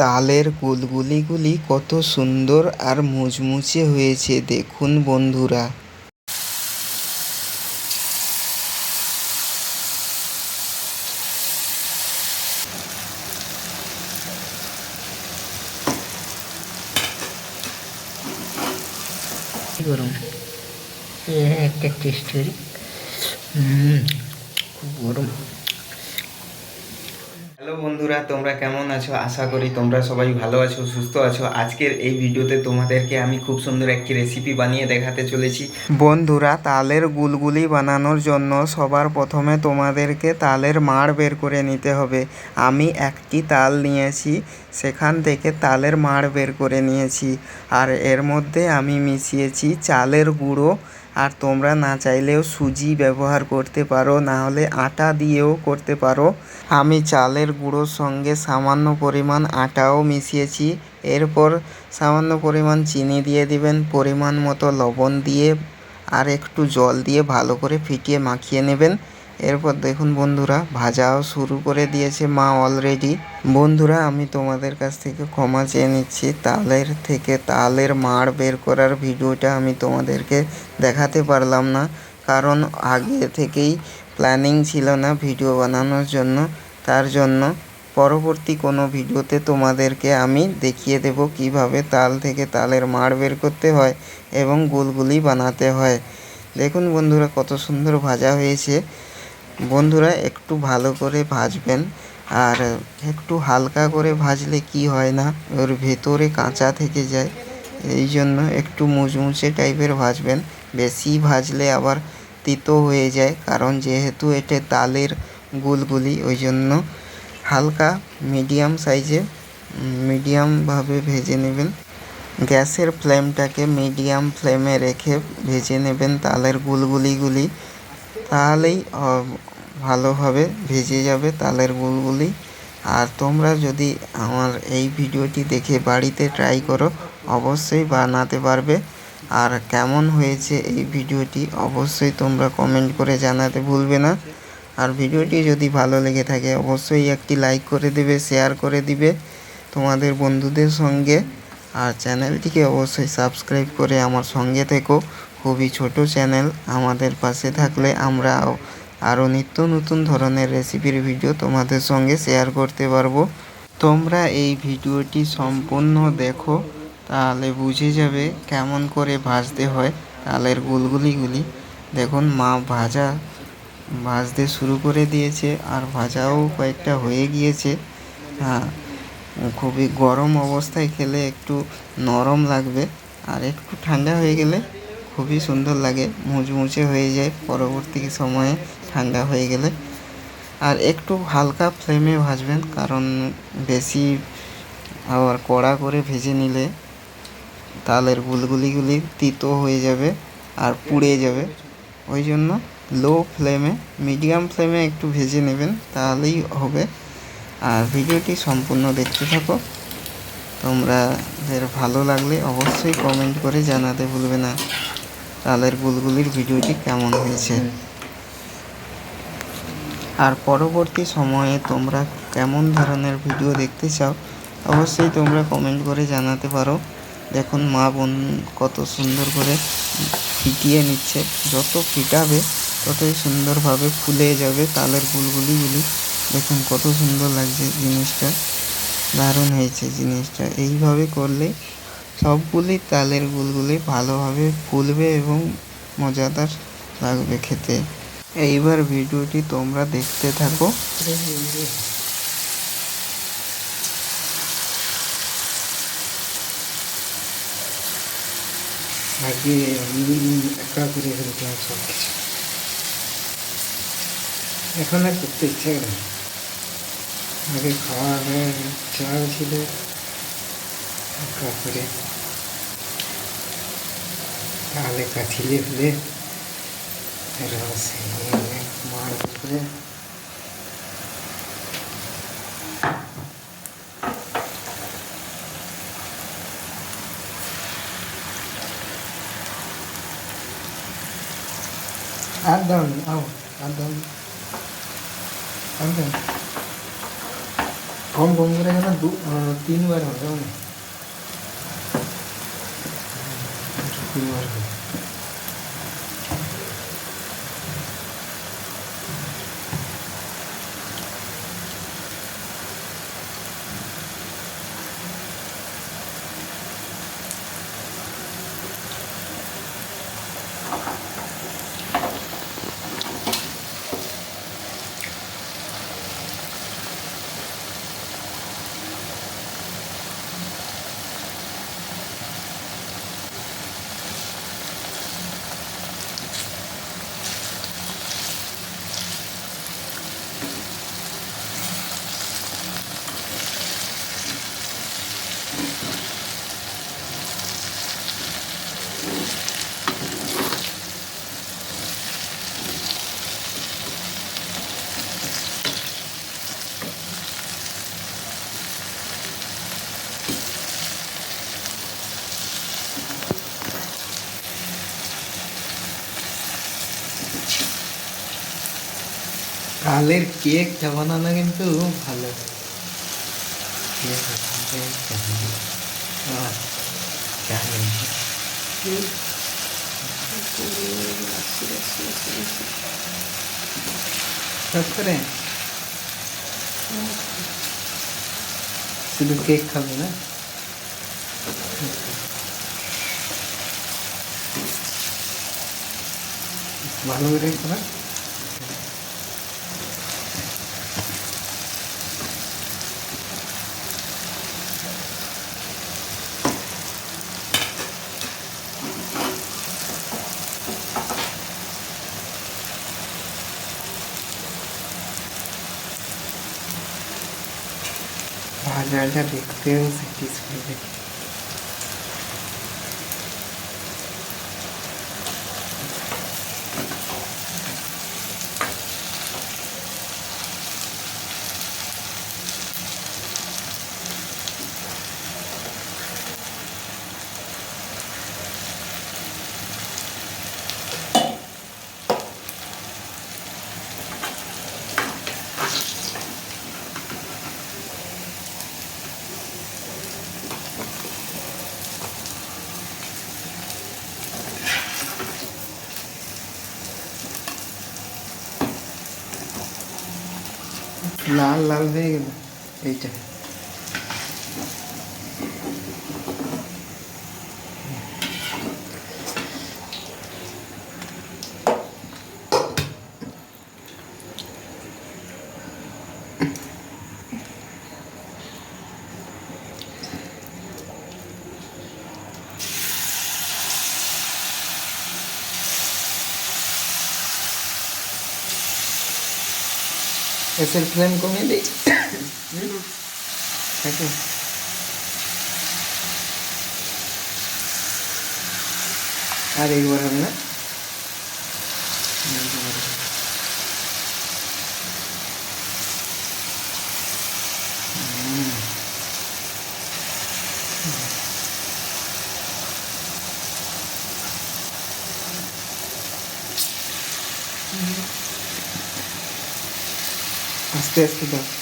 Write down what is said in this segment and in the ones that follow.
তালের গুলগুলিগুলি কত সুন্দর আর মুচমুচে হয়েছে দেখুন বন্ধুরা। গরম? একটা টেস্ট করি। হুম, খুব গরম। তোমরা কেমন আছো? আশা করি তোমরা সবাই ভালো আছো, সুস্থ আছো। আজকের এই ভিডিওতে তোমাদেরকে আমি খুব সুন্দর একটি রেসিপি বানিয়ে দেখাতে চলেছি। বন্ধুরা, তালের গুলগুলি বানানোর জন্য সবার প্রথমে তোমাদেরকে তালের মাড় বের করে নিতে হবে। আমি একটি তাল নিয়েছি, সেখান থেকে তালের মাড় বের করে নিয়েছি। আর এর মধ্যে আমি মিশিয়েছি চালের গুঁড়ো আর তোমরা না চাইলেও সুজি ব্যবহার করতে পারো, না হলে আটা দিয়েও করতে পারো। আমি চালের গুঁড়োর সঙ্গে সামান্য পরিমাণ আটাও মিশিয়েছি। এরপর সামান্য পরিমাণ চিনি দিয়ে দিবেন, পরিমাণ মতো লবণ দিয়ে আর একটু জল দিয়ে ভালো করে ফিটিয়ে মাখিয়ে নেবেন। এরপর দেখুন বন্ধুরা, ভাজাও শুরু করে দিয়েছে মা অলরেডি বন্ধুরা, আমি তোমাদের কাছ থেকে ক্ষমা চেয়ে নিচ্ছি। তালের থেকে তালের মাড় বের করার ভিডিওটা আমি তোমাদেরকে দেখাতে পারলাম না, কারণ আগে থেকেই প্ল্যানিং ছিল না ভিডিও বানানোর জন্য। তার জন্য পরবর্তী কোনো ভিডিওতে তোমাদেরকে আমি দেখিয়ে দেব কীভাবে তাল থেকে তালের মাড় বের করতে হয় এবং গুলগুলি বানাতে হয়। দেখুন বন্ধুরা, কত সুন্দর ভাজা হয়েছে। বন্ধুরা, একটু ভালো করে ভাজবেন। আর একটু হালকা করে ভাজলে কি হয় না, ওর ভেতরে কাঁচা থেকে যায়। এই জন্য একটু মুচমুচে টাইপের ভাজবেন। বেশি ভাজলে আবার তিতো হয়ে যায়, কারণ যেহেতু এটা তালের গুলগুলি, ওই জন্য হালকা মিডিয়াম সাইজে মিডিয়ামভাবে ভেজে নেবেন। গ্যাসের ফ্লেমটাকে মিডিয়াম ফ্লেমে রেখে ভেজে নেবেন তালের গুলগুলিগুলি। তাহলেই ভালোভাবে ভেজে যাবে তালের গুলগুলি আর তোমরা যদি আমার এই ভিডিওটি দেখে বাড়িতে ট্রাই করো, অবশ্যই বানাতে পারবে। আর কেমন হয়েছে এই ভিডিওটি অবশ্যই তোমরা কমেন্ট করে জানাতে ভুলবে না। আর ভিডিওটি যদি ভালো লেগে থাকে, অবশ্যই একটি লাইক করে দিবে শেয়ার করে দিবে তোমাদের বন্ধুদের সঙ্গে। আর চ্যানেলটিকে অবশ্যই সাবস্ক্রাইব করে আমার সঙ্গে থেকো। খুবই ছোট চ্যানেল, আমাদের পাশে থাকলে আমরা আরও নিত্য নতুন ধরনের রেসিপির ভিডিও তোমাদের সঙ্গে শেয়ার করতে পারব। তোমরা এই ভিডিওটি সম্পূর্ণ দেখো, তাহলে বুঝে যাবে কেমন করে ভাজতে হয় তালের গুলগুলিগুলি। দেখুন, মা ভাজা, ভাজতে শুরু করে দিয়েছে আর ভাজাও কয়েকটা হয়ে গিয়েছে। হ্যাঁ খুবই গরম অবস্থায় খেলে একটু নরম লাগবে, আর একটু ঠান্ডা হয়ে গেলে খুবই সুন্দর লাগে, মুচমুচে হয়ে যায়, পরবর্তী সময়ে ঠান্ডা হয়ে গেলে। আর একটু হালকা ফ্লেমে ভাজবেন, কারণ বেশি আবার কড়া করে ভেজে নিলে তালের গুলগুলিগুলি তিতো হয়ে যাবে আর পুড়ে যাবে। ওই জন্য লো ফ্লেমে মিডিয়াম ফ্লেমে একটু ভেজে নেবেন, তাহলেই হবে। আর ভিডিওটি সম্পূর্ণ দেখতে থাকো। তোমাদের ভালো লাগলে অবশ্যই কমেন্ট করে জানাতে ভুলবে না। তালের গুলগুলির ভিডিওটি কেমন হয়েছে? আর পরবর্তী সময়ে তোমরা কেমন ধরনের ভিডিও দেখতে চাও, অবশ্যই তোমরা কমেন্ট করে জানাতে পারো। দেখুন, মা বোন কত সুন্দর করে ফিটিয়ে নিচ্ছে। যত ফিটাবে, ততই সুন্দরভাবে ফুলে যাবে তালের গুলগুলিগুলি দেখুন, কত সুন্দর লাগছে জিনিসটা। দারুণ হয়েছে জিনিসটা। এইভাবে করলে সবগুলি তালের গুলগুলি ভালোভাবে ফুলবে এবং মজাদার লাগবে খেতে। এইবার ভিডিওটি তোমরা দেখতে থাকো। এখন আর করতে ইচ্ছা করে আগে খাওয়া দাওয়ার চাল ছিল একা করে তাহলে কাছিলে ফেলে রস এনে মার করে আর দাও নি, আও আর দাও নি। আর দাও নি। কম কম করে গেলে দু আহ, তিনবার হবে কালের কেকটা বানানো কিন্তু ভালো। করে? শুধু কেক খাবে না? ভালো করে করা ভাজাটা দেখতেও স্যাটিসফাই লাগে লাল লাল হয়ে গেল। এইটা। গ্যাসের ফ্লেম কমিয়ে দিই থাকে আর একবার হবে না একবার as testas da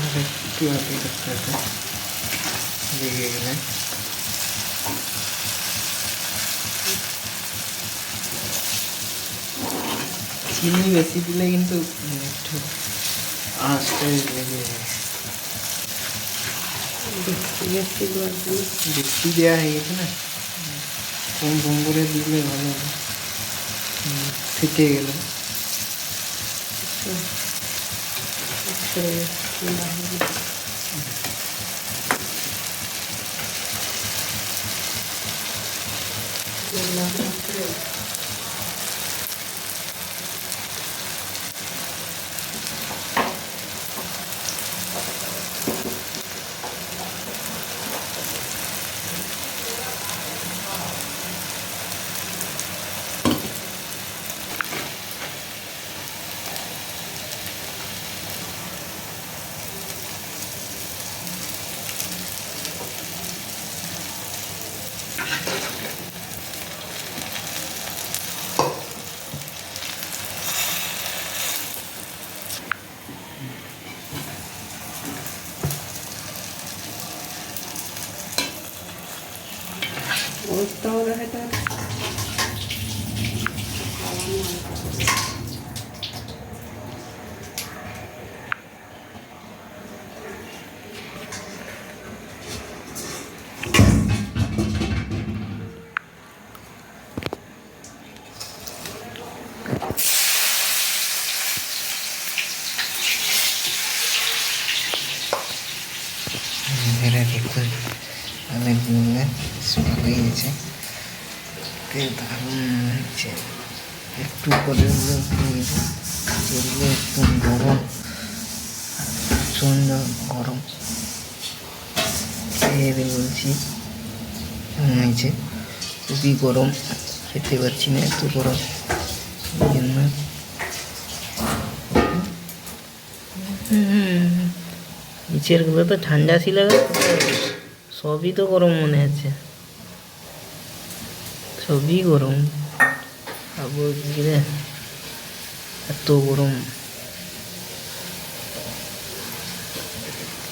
এভাবে গেলে। চিনি বেশি দিলে কিন্তু মানে একটু আঁচটা লেগে বেশি দেওয়া হয়ে গেছে না? কম কম করে দিলে ভালো হবে থেকে গেল। 对，应该是嗯，应该是。ফেটে গেল এরা একটু করে একটু গরম। প্রচণ্ড গরম। খেয়ে বলছি হয়েছে খুবই গরম। খেতে পারছি না এত গরম। নিচেরগুলো তো ঠান্ডা ছিল সবই তো গরম মনে হচ্ছে। সবই গরম। রে এত গরম।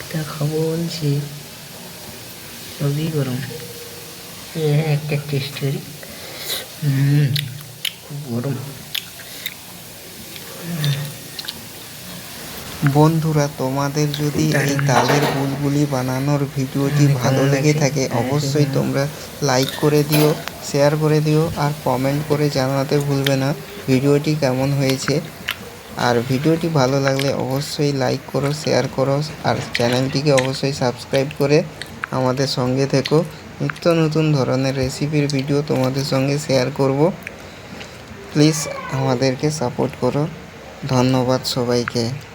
এটা খাব বলছি সবই গরম। একটা টেস্ট করি। খুব গরম। বন্ধুরা তোমাদের যদি এই তালের বুলবুলি বানানোর ভিডিওটি ভালো লেগে থাকে অবশ্যই তোমরা লাইক করে দিও। শেয়ার করে দিও আর কমেন্ট করে জানাতে ভুলবে না। ভিডিওটি কেমন হয়েছে? আর ভিডিওটি ভালো লাগলে অবশ্যই লাইক করো, শেয়ার করো আর চ্যানেলটিকে অবশ্যই সাবস্ক্রাইব করে আমাদের সঙ্গে থেকো। নিত্য নতুন ধরনের রেসিপির ভিডিও তোমাদের সঙ্গে শেয়ার করব। প্লিজ আমাদেরকে সাপোর্ট করো। ধন্যবাদ সবাইকে।